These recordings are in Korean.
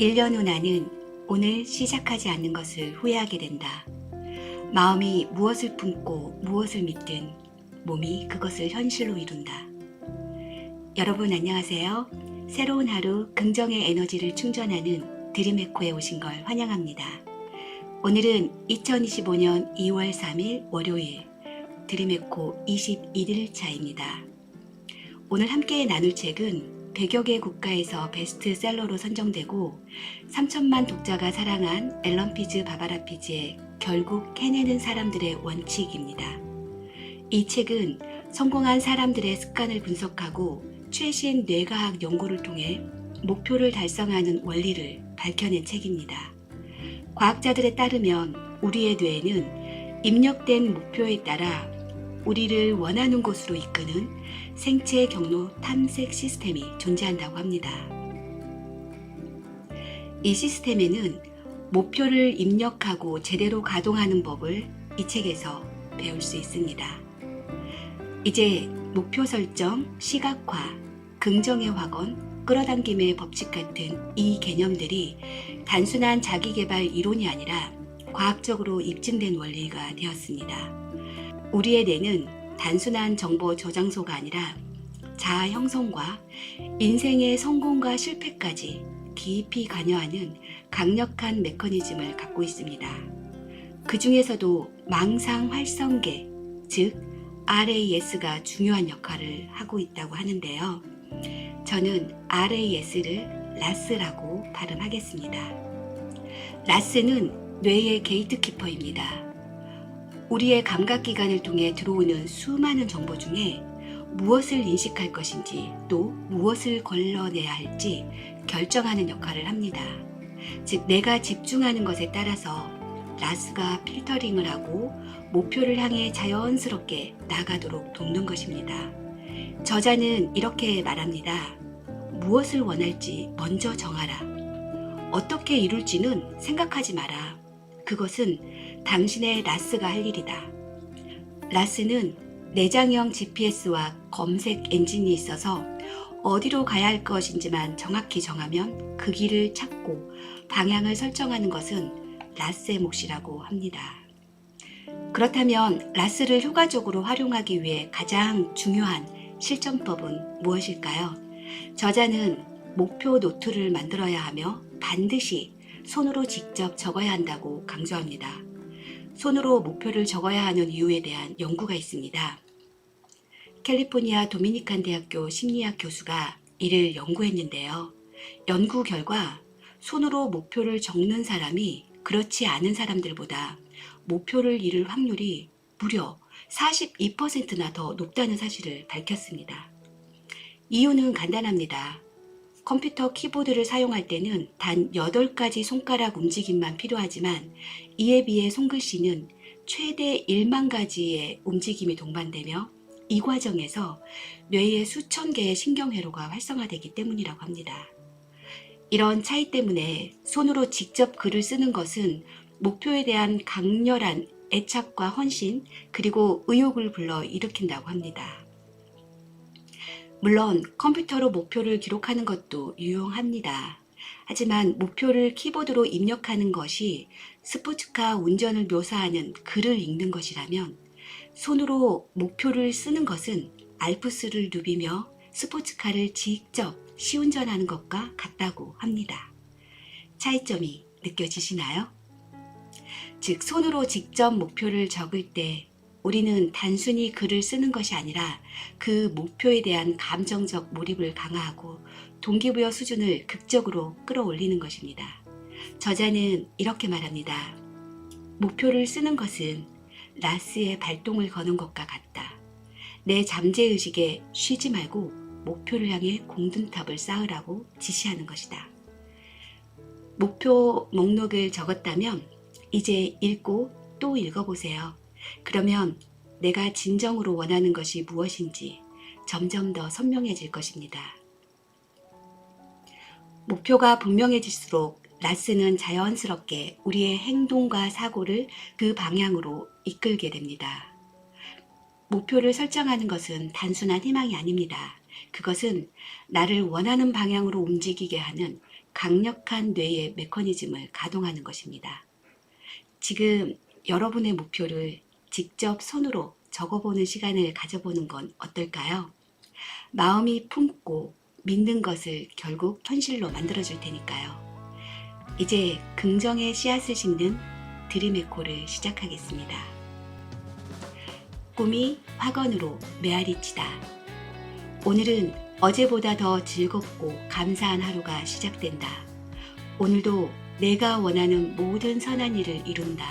1년 후 나는 오늘 시작하지 않는 것을 후회하게 된다. 마음이 무엇을 품고 무엇을 믿든 몸이 그것을 현실로 이룬다. 여러분 안녕하세요. 새로운 하루 긍정의 에너지를 충전하는 드림에코에 오신 걸 환영합니다. 오늘은 2025년 2월 3일 월요일 드림에코 21일 차입니다. 오늘 함께 나눌 책은 100여 개 국가에서 베스트셀러로 선정되고 3천만 독자가 사랑한 앨런 피즈 바바라 피즈의 결국 해내는 사람들의 원칙입니다. 이 책은 성공한 사람들의 습관을 분석하고 최신 뇌과학 연구를 통해 목표를 달성하는 원리를 밝혀낸 책입니다. 과학자들에 따르면 우리의 뇌에는 입력된 목표에 따라 우리를 원하는 곳으로 이끄는 생체 경로 탐색 시스템이 존재한다고 합니다. 이 시스템에는 목표를 입력하고 제대로 가동하는 법을 이 책에서 배울 수 있습니다. 이제 목표 설정, 시각화, 긍정의 확언, 끌어당김의 법칙 같은 이 개념들이 단순한 자기개발 이론이 아니라 과학적으로 입증된 원리가 되었습니다. 우리의 뇌는 단순한 정보 저장소가 아니라 자아 형성과 인생의 성공과 실패까지 깊이 관여하는 강력한 메커니즘을 갖고 있습니다. 그 중에서도 망상 활성계, 즉 RAS가 중요한 역할을 하고 있다고 하는데요. 저는 RAS를 라스라고 발음하겠습니다. 라스는 뇌의 게이트키퍼입니다. 우리의 감각기관을 통해 들어오는 수많은 정보 중에 무엇을 인식할 것인지 또 무엇을 걸러내야 할지 결정하는 역할을 합니다. 즉, 내가 집중하는 것에 따라서 라스가 필터링을 하고 목표를 향해 자연스럽게 나가도록 돕는 것입니다. 저자는 이렇게 말합니다. 무엇을 원할지 먼저 정하라. 어떻게 이룰지는 생각하지 마라. 그것은 당신의 라스가 할 일이다. 라스는 내장형 GPS와 검색 엔진이 있어서 어디로 가야 할 것인지만 정확히 정하면 그 길을 찾고 방향을 설정하는 것은 라스의 몫이라고 합니다. 그렇다면 라스를 효과적으로 활용하기 위해 가장 중요한 실전법은 무엇일까요? 저자는 목표 노트를 만들어야 하며 반드시 손으로 직접 적어야 한다고 강조합니다. 손으로 목표를 적어야 하는 이유에 대한 연구가 있습니다. 캘리포니아 도미니칸 대학교 심리학 교수가 이를 연구했는데요. 연구 결과 손으로 목표를 적는 사람이 그렇지 않은 사람들보다 목표를 이룰 확률이 무려 42%나 더 높다는 사실을 밝혔습니다. 이유는 간단합니다. 컴퓨터 키보드를 사용할 때는 단 8가지 손가락 움직임만 필요하지만 이에 비해 손글씨는 최대 1만 가지의 움직임이 동반되며 이 과정에서 뇌의 수천 개의 신경회로가 활성화되기 때문이라고 합니다. 이런 차이 때문에 손으로 직접 글을 쓰는 것은 목표에 대한 강렬한 애착과 헌신 그리고 의욕을 불러 일으킨다고 합니다. 물론 컴퓨터로 목표를 기록하는 것도 유용합니다. 하지만 목표를 키보드로 입력하는 것이 스포츠카 운전을 묘사하는 글을 읽는 것이라면 손으로 목표를 쓰는 것은 알프스를 누비며 스포츠카를 직접 시운전하는 것과 같다고 합니다. 차이점이 느껴지시나요? 즉, 손으로 직접 목표를 적을 때 우리는 단순히 글을 쓰는 것이 아니라 그 목표에 대한 감정적 몰입을 강화하고 동기부여 수준을 극적으로 끌어올리는 것입니다. 저자는 이렇게 말합니다. 목표를 쓰는 것은 라스의 발동을 거는 것과 같다. 내 잠재의식에 쉬지 말고 목표를 향해 공든탑을 쌓으라고 지시하는 것이다. 목표 목록을 적었다면 이제 읽고 또 읽어보세요. 그러면 내가 진정으로 원하는 것이 무엇인지 점점 더 선명해질 것입니다. 목표가 분명해질수록 라스는 자연스럽게 우리의 행동과 사고를 그 방향으로 이끌게 됩니다. 목표를 설정하는 것은 단순한 희망이 아닙니다. 그것은 나를 원하는 방향으로 움직이게 하는 강력한 뇌의 메커니즘을 가동하는 것입니다. 지금 여러분의 목표를 직접 손으로 적어보는 시간을 가져보는 건 어떨까요? 마음이 품고 믿는 것을 결국 현실로 만들어줄 테니까요. 이제 긍정의 씨앗을 심는 드림에코를 시작하겠습니다. 꿈이 화건으로 메아리치다. 오늘은 어제보다 더 즐겁고 감사한 하루가 시작된다. 오늘도 내가 원하는 모든 선한 일을 이룬다.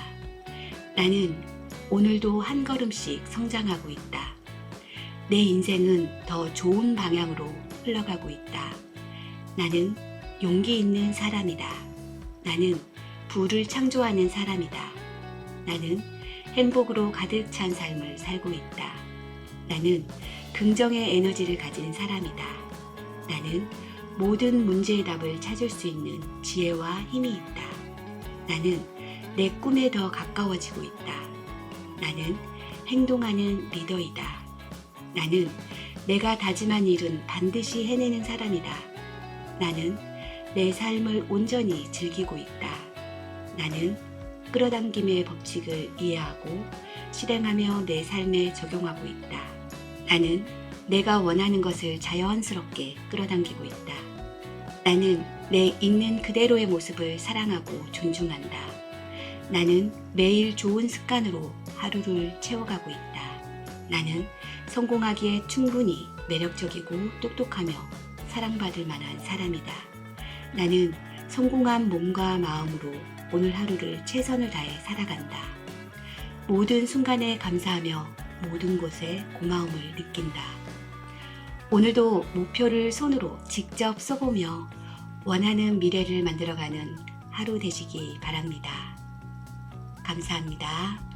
나는 오늘도 한 걸음씩 성장하고 있다. 내 인생은 더 좋은 방향으로 흘러가고 있다. 나는 용기 있는 사람이다. 나는 부를 창조하는 사람이다. 나는 행복으로 가득 찬 삶을 살고 있다. 나는 긍정의 에너지를 가진 사람이다. 나는 모든 문제의 답을 찾을 수 있는 지혜와 힘이 있다. 나는 내 꿈에 더 가까워지고 있다. 나는 행동하는 리더이다. 나는 내가 다짐한 일은 반드시 해내는 사람이다. 나는 내 삶을 온전히 즐기고 있다. 나는 끌어당김의 법칙을 이해하고 실행하며 내 삶에 적용하고 있다. 나는 내가 원하는 것을 자연스럽게 끌어당기고 있다. 나는 내 있는 그대로의 모습을 사랑하고 존중한다. 나는 매일 좋은 습관으로 하루를 채워가고 있다. 나는 성공하기에 충분히 매력적이고 똑똑하며 사랑받을 만한 사람이다. 나는 성공한 몸과 마음으로 오늘 하루를 최선을 다해 살아간다. 모든 순간에 감사하며 모든 곳에 고마움을 느낀다. 오늘도 목표를 손으로 직접 써보며 원하는 미래를 만들어가는 하루 되시기 바랍니다. 감사합니다.